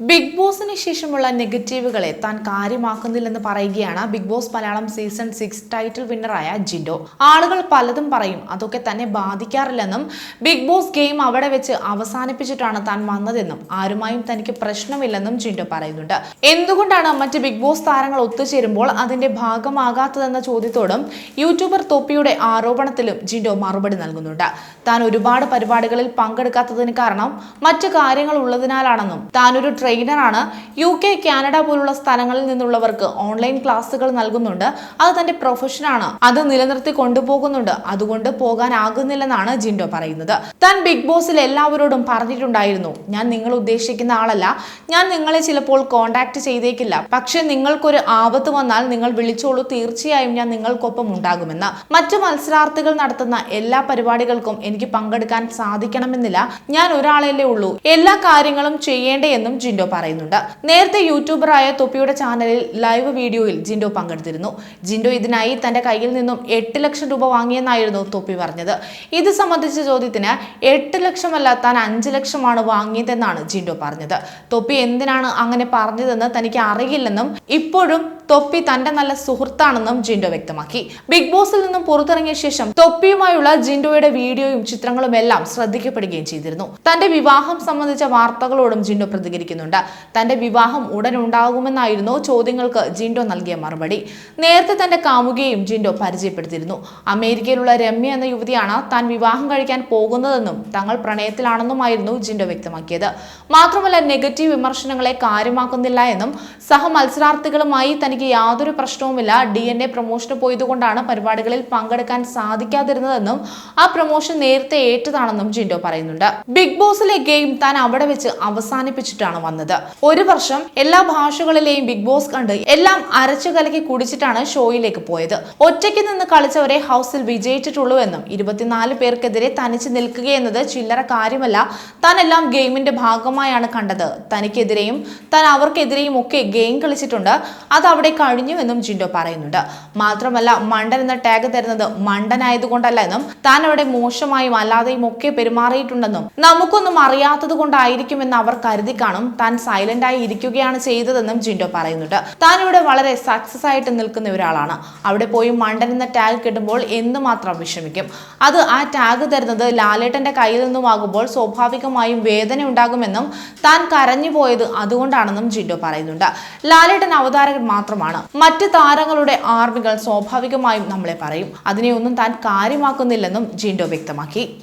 Big ബോസിന് ശേഷമുള്ള നെഗറ്റീവുകളെ താൻ കാര്യമാക്കുന്നില്ലെന്ന് പറയുകയാണ് Bigg Boss Malayalam season six title വിന്നറായ Jinto. ആളുകൾ പലതും പറയും അതൊക്കെ തന്നെ ബാധിക്കാറില്ലെന്നും ബിഗ് ബോസ് ഗെയിം അവിടെ വെച്ച് അവസാനിപ്പിച്ചിട്ടാണ് താൻ വന്നതെന്നും ആരുമായും തനിക്ക് പ്രശ്നമില്ലെന്നും ജിൻഡോ പറയുന്നുണ്ട്. എന്തുകൊണ്ടാണ് മറ്റ് ബിഗ് ബോസ് താരങ്ങൾ ഒത്തുചേരുമ്പോൾ അതിന്റെ ഭാഗമാകാത്തതെന്ന ചോദ്യത്തോടും യൂട്യൂബർ തൊപ്പിയുടെ ആരോപണത്തിലും ജിൻഡോ മറുപടി നൽകുന്നുണ്ട്. താൻ ഒരുപാട് പരിപാടികളിൽ പങ്കെടുക്കാത്തതിന് കാരണം മറ്റു കാര്യങ്ങൾ ഉള്ളതിനാലാണെന്നും താനൊരു ട്രെയിനറാണ്. യു കെ കാനഡ പോലുള്ള സ്ഥലങ്ങളിൽ നിന്നുള്ളവർക്ക് ഓൺലൈൻ ക്ലാസ്സുകൾ നൽകുന്നുണ്ട്. അത് തന്റെ പ്രൊഫഷനാണ് അത് നിലനിർത്തി കൊണ്ടുപോകുന്നുണ്ട്. അതുകൊണ്ട് പോകാനാകുന്നില്ലെന്നാണ് ജിൻഡോ പറയുന്നത്. താൻ ബിഗ് ബോസിൽ എല്ലാവരോടും പറഞ്ഞിട്ടുണ്ടായിരുന്നു. ഞാൻ നിങ്ങൾ ഉദ്ദേശിക്കുന്ന ആളല്ല. ഞാൻ നിങ്ങളെ ചിലപ്പോൾ കോണ്ടാക്ട് ചെയ്തേക്കില്ല. പക്ഷെ നിങ്ങൾക്കൊരു ആപത്ത് വന്നാൽ നിങ്ങൾ വിളിച്ചോളൂ. തീർച്ചയായും ഞാൻ നിങ്ങൾക്കൊപ്പം ഉണ്ടാകുമെന്ന്. മറ്റു മത്സരാർത്ഥികൾ നടത്തുന്ന എല്ലാ പരിപാടികൾക്കും എനിക്ക് പങ്കെടുക്കാൻ സാധിക്കണമെന്നില്ല. ഞാൻ ഒരാളല്ലേ ഉള്ളൂ. എല്ലാ കാര്യങ്ങളും ചെയ്യേണ്ടേ എന്നും ജിൻഡോ പറയുന്നുണ്ട്. നേരത്തെ യൂട്യൂബറായ തൊപ്പിയുടെ ചാനലിൽ ലൈവ് വീഡിയോയിൽ ജിൻഡോ പങ്കെടുത്തിരുന്നു. ജിൻഡോ ഇതിനായി തന്റെ കയ്യിൽ നിന്നും എട്ട് ലക്ഷം രൂപ വാങ്ങിയെന്നായിരുന്നു തൊപ്പി പറഞ്ഞത്. ഇത് സംബന്ധിച്ച ചോദ്യത്തിന് എട്ട് ലക്ഷമല്ല താൻ അഞ്ച് ലക്ഷമാണ് വാങ്ങിയതെന്നാണ് ജിൻഡോ പറഞ്ഞത്. തൊപ്പി എന്തിനാണ് അങ്ങനെ പറഞ്ഞതെന്ന് തനിക്ക് അറിയില്ലെന്നും ഇപ്പോഴും തൊപ്പി തന്റെ നല്ല സുഹൃത്താണെന്നും ജിൻഡോ വ്യക്തമാക്കി. ബിഗ് ബോസിൽ നിന്നും പുറത്തിറങ്ങിയ ശേഷം തൊപ്പിയുമായുള്ള ജിൻഡോയുടെ വീഡിയോയും ചിത്രങ്ങളും എല്ലാം ശ്രദ്ധിക്കപ്പെടുകയും ചെയ്തിരുന്നു. തന്റെ വിവാഹം സംബന്ധിച്ച വാർത്തകളോടും ജിൻഡോ പ്രതികരിക്കുന്നുണ്ട്. തന്റെ വിവാഹം ഉടൻ ഉണ്ടാകുമെന്നായിരുന്നു ചോദ്യങ്ങൾക്ക് ജിൻഡോ നൽകിയ മറുപടി. നേരത്തെ തന്റെ കാമുകയും ജിൻഡോ പരിചയപ്പെടുത്തിയിരുന്നു. അമേരിക്കയിലുള്ള രമ്യ എന്ന യുവതിയാണ് താൻ വിവാഹം കഴിക്കാൻ പോകുന്നതെന്നും തങ്ങൾ പ്രണയത്തിലാണെന്നുമായിരുന്നു ജിൻഡോ വ്യക്തമാക്കിയത്. മാത്രമല്ല നെഗറ്റീവ് വിമർശനങ്ങളെ കാര്യമാക്കുന്നില്ല എന്നും സഹ മത്സരാർത്ഥികളുമായി തനിക്ക് യാതൊരു പ്രശ്നവുമില്ല. ഡി എൻ എ പ്രൊമോഷന് പോയതുകൊണ്ടാണ് പരിപാടികളിൽ പങ്കെടുക്കാൻ സാധിക്കാതിരുന്നതെന്നും ആ പ്രൊമോഷൻ നേരത്തെ ഏറ്റതാണെന്നും ജിൻഡോ പറയുന്നുണ്ട്. ബിഗ് ബോസിലെ ഗെയിം താൻ അവിടെ വെച്ച് അവസാനിപ്പിച്ചിട്ടാണ് വന്നത്. ഒരു വർഷം എല്ലാ ഭാഷകളിലെയും ബിഗ് ബോസ് കണ്ട് എല്ലാം അരച്ചു കലക്കി കുടിച്ചിട്ടാണ് ഷോയിലേക്ക് പോയത്. ഒറ്റയ്ക്ക് നിന്ന് കളിച്ചവരെ ഹൗസിൽ വിജയിച്ചിട്ടുള്ളൂ എന്നും ഇരുപത്തിനാല് പേർക്കെതിരെ തനിച്ച് നിൽക്കുകയെന്നത് ചില്ലറ കാര്യമല്ല. താനെല്ലാം ഗെയിമിന്റെ ഭാഗമായാണ് കണ്ടത്. തനിക്കെതിരെയും താൻ അവർക്കെതിരെയും ഒക്കെ ഗെയിം കളിച്ചിട്ടുണ്ട്. അത് അവിടെ കഴിഞ്ഞുവെന്നും ജിൻഡോ പറയുന്നുണ്ട്. മാത്രമല്ല മണ്ടൻ എന്ന ടാഗ് തരുന്നത് മണ്ടനായതുകൊണ്ടല്ല എന്നും താൻ അവിടെ മോശമായും അല്ലാതെയും ഒക്കെ പെരുമാറിയിട്ടുണ്ടെന്നും നമുക്കൊന്നും അറിയാത്തത് കൊണ്ടായിരിക്കുമെന്ന് അവർ കരുതി കാണും. താൻ സൈലന്റ് ആയി ഇരിക്കുകയാണ് ചെയ്തതെന്നും ജിൻഡോ പറയുന്നുണ്ട്. താൻ ഇവിടെ വളരെ സക്സസ് ആയിട്ട് നിൽക്കുന്ന ഒരാളാണ്. അവിടെ പോയി മണ്ടൻ എന്ന ടാഗ് കിട്ടുമ്പോൾ എന്തുമാത്രം വിഷമിക്കും. അത് ആ ടാഗ് തരുന്നത് ലാലേട്ടന്റെ കയ്യിൽ നിന്നുമാകുമ്പോൾ സ്വാഭാവികമായും വേദന ഉണ്ടാകുമെന്നും താൻ കരഞ്ഞു പോയത് അതുകൊണ്ടാണെന്നും ജിൻഡോ പറയുന്നുണ്ട്. ലാലേട്ടൻ അവതാരകൻ മാത്രമാണ്. മറ്റ് താരങ്ങളുടെ ആർമികൾ സ്വാഭാവികമായും നമ്മളെ പറയും. അതിനെയൊന്നും താൻ കാര്യമാക്കുന്നില്ലെന്നും ജിൻഡോ വ്യക്തമാക്കി.